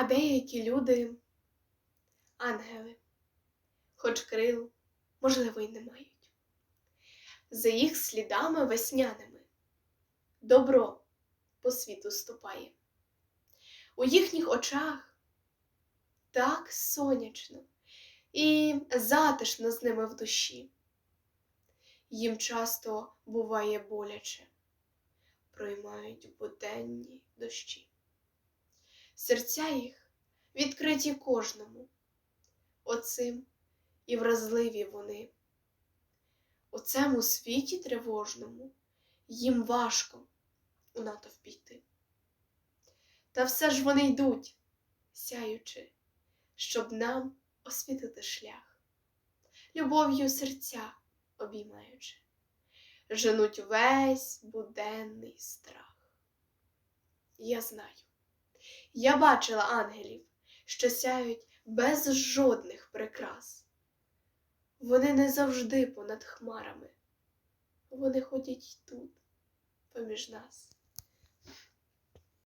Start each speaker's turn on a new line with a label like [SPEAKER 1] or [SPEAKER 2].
[SPEAKER 1] А деякі люди ангели, хоч крил, можливо, й не мають. За їх слідами весняними добро по світу ступає. У їхніх очах так сонячно і затишно з ними в душі. Їм часто буває боляче, проймають буденні дощі. Серця їх відкриті кожному, оцим і вразливі вони. У цьому світі тривожному їм важко у натовп йти. Та все ж вони йдуть, сяючи, щоб нам освітити шлях, любов'ю серця обіймаючи, женуть весь буденний страх. Я знаю, я бачила ангелів, що сяють без жодних прикрас. Вони не завжди понад хмарами, вони ходять тут, поміж нас.